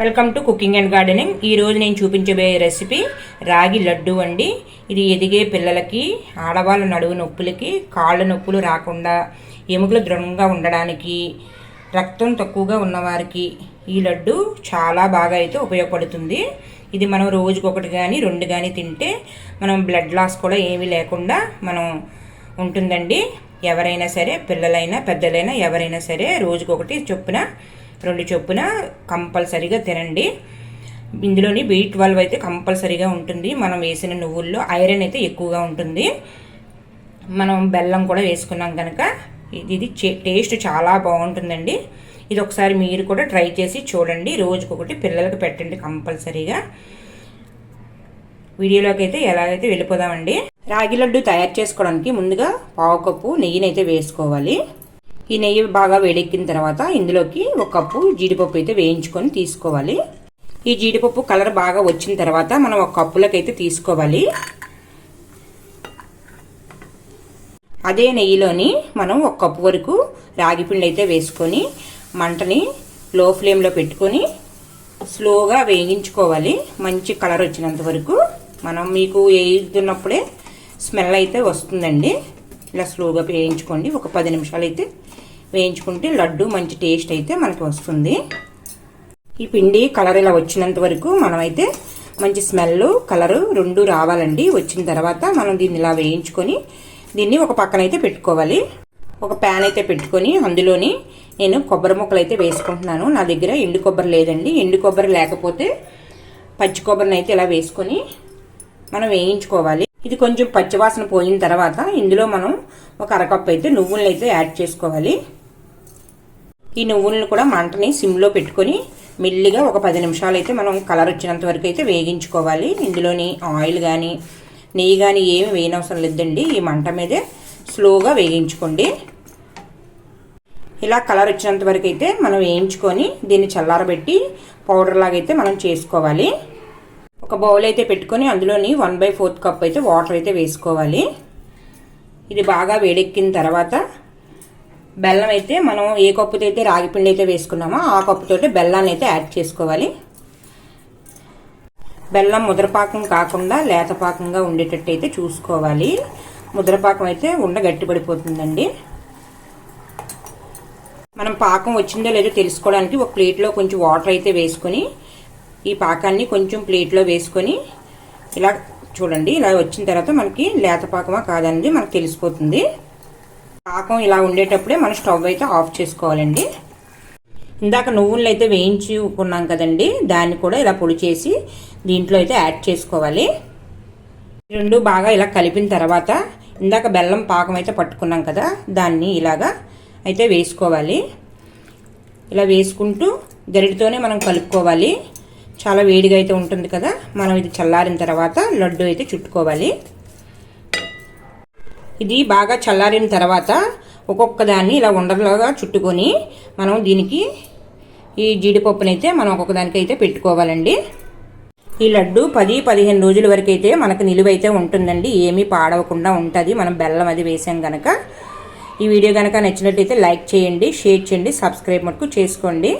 Welcome to cooking and gardening. ఈ రోజు నేను చూపించబోయే రెసిపీ రాగి లడ్డు అండి. ఇది ఎదిగే పిల్లలకి ఆడవాళ్ళ నడువు నొప్పులకి కాళ్ళ నొప్పులు రాకుండా ఎముకలు దృఢంగా ఉండడానికి రక్తం తక్కువగా ఉన్నవారికి ఈ లడ్డు చాలా బాగా అయితే ఉపయోగపడుతుంది. ఇది మనం రోజుకొకటి కానీ రెండు కానీ తింటే మనం బ్లడ్ లాస్ కూడా ఏమీ లేకుండా మనం ఉంటుందండి. ఎవరైనా సరే పిల్లలైనా పెద్దలైనా ఎవరైనా సరే రోజుకొకటి చొప్పున రెండు చొప్పున కంపల్సరీగా తినండి. ఇందులోని బీ ట్వెల్వ్ అయితే కంపల్సరీగా ఉంటుంది. మనం వేసిన నువ్వుల్లో ఐరన్ అయితే ఎక్కువగా ఉంటుంది. మనం బెల్లం కూడా వేసుకున్నాం కనుక ఇది ఇది టేస్ట్ చాలా బాగుంటుందండి. ఇది ఒకసారి మీరు కూడా ట్రై చేసి చూడండి. రోజుకొకటి పిల్లలకు పెట్టండి కంపల్సరీగా. వీడియోలోకి అయితే ఎలాగైతే వెళ్ళిపోదామండి. రాగి లడ్డు తయారు చేసుకోవడానికి ముందుగా పావు కప్పు నెయ్యినైతే వేసుకోవాలి. ఈ నెయ్యి బాగా వేడెక్కిన తర్వాత ఇందులోకి ఒక కప్పు జీడిపప్పు అయితే వేయించుకొని తీసుకోవాలి. ఈ జీడిపప్పు కలర్ బాగా వచ్చిన తర్వాత మనం ఒక కప్పులోకి అయితే తీసుకోవాలి. అదే నెయ్యిలోని మనం ఒక కప్పు వరకు రాగి పిండి అయితే వేసుకొని మంటని లో ఫ్లేమ్లో పెట్టుకొని స్లోగా వేగించుకోవాలి మంచి కలర్ వచ్చినంత వరకు. మనం మీకు వేయుతున్నప్పుడే స్మెల్ అయితే వస్తుందండి. ఇలా స్లోగా వేయించుకోండి. ఒక పది నిమిషాలు అయితే వేయించుకుంటే లడ్డు మంచి టేస్ట్ అయితే మనకి వస్తుంది. ఈ పిండి కలర్ ఇలా వచ్చినంత వరకు మనమైతే మంచి స్మెల్ కలరు రెండు రావాలండి. వచ్చిన తర్వాత మనం దీన్ని ఇలా వేయించుకొని దీన్ని ఒక పక్కన అయితే పెట్టుకోవాలి. ఒక ప్యాన్ అయితే పెట్టుకొని అందులోని నేను కొబ్బరి ముక్కలు అయితే వేసుకుంటున్నాను. నా దగ్గర ఎండు కొబ్బరి లేదండి. ఎండు కొబ్బరి లేకపోతే పచ్చి కొబ్బరిని అయితే ఇలా వేసుకొని మనం వేయించుకోవాలి. ఇది కొంచెం పచ్చివాసన పోయిన తర్వాత ఇందులో మనం ఒక అరకప్పు అయితే నువ్వులను అయితే యాడ్ చేసుకోవాలి. ఈ నువ్వులను కూడా మంటని సిమ్లో పెట్టుకొని మెల్లిగా ఒక పది నిమిషాలు అయితే మనం కలర్ వచ్చినంత వరకు అయితే వేగించుకోవాలి. ఇందులోని ఆయిల్ కానీ నెయ్యి కానీ ఏమి వేయనవసరం లేదండి. ఈ మంట మీదే స్లోగా వేగించుకోండి. ఇలా కలర్ వచ్చినంత వరకు అయితే మనం వేయించుకొని దీన్ని చల్లారబెట్టి పౌడర్ లాగైతే మనం చేసుకోవాలి. ఒక బౌల్ అయితే పెట్టుకొని అందులోని వన్ బై ఫోర్త్ కప్ అయితే వాటర్ అయితే వేసుకోవాలి. ఇది బాగా వేడెక్కిన తర్వాత బెల్లం అయితే మనం ఏ కప్పుతో అయితే రాగిపిండి అయితే వేసుకున్నామో ఆ కప్పుతో బెల్లాన్ని అయితే యాడ్ చేసుకోవాలి. బెల్లం ముద్రపాకం కాకుండా లేతపాకంగా ఉండేటట్టు అయితే చూసుకోవాలి. ముద్రపాకం అయితే ఉండ గట్టిపడిపోతుందండి. మనం పాకం వచ్చిందో లేదో తెలుసుకోవడానికి ఒక ప్లేట్లో కొంచెం వాటర్ అయితే వేసుకొని ఈ పాకాన్ని కొంచెం ప్లేట్లో వేసుకొని ఇలా చూడండి ఇలా వచ్చిన తర్వాత మనకి లేత పాకమా కాదనేది మనకు తెలిసిపోతుంది. పాకం ఇలా ఉండేటప్పుడే మనం స్టవ్ అయితే ఆఫ్ చేసుకోవాలండి. ఇందాక నువ్వులను అయితే వేయించుకున్నాం కదండి దాన్ని కూడా ఇలా పొడి చేసి దీంట్లో అయితే యాడ్ చేసుకోవాలి. రెండు బాగా ఇలా కలిపిన తర్వాత ఇందాక బెల్లం పాకం అయితే పట్టుకున్నాం కదా దాన్ని ఇలాగా అయితే వేసుకోవాలి. ఇలా వేసుకుంటూ గరిటితోనే మనం కలుపుకోవాలి. చాలా వేడిగా అయితే ఉంటుంది కదా. మనం ఇది చల్లారిన తర్వాత లడ్డు అయితే చుట్టుకోవాలి. ఇది బాగా చల్లారిన తర్వాత ఒక్కొక్క దాన్ని ఇలా ఉండలుగా చుట్టుకొని మనం దీనికి ఈ జీడిపప్పునైతే మనం ఒక్కొక్క దానికి అయితే పెట్టుకోవాలండి. ఈ లడ్డు పది పదిహేను రోజుల వరకు అయితే మనకు నిలువైతే ఉంటుందండి. ఏమీ పాడవకుండా ఉంటుంది. మనం బెల్లం అది వేసాం కనుక ఈ వీడియో కనుక నచ్చినట్లయితే లైక్ చేయండి షేర్ చేయండి సబ్స్క్రైబ్ మటుకు చేసుకోండి.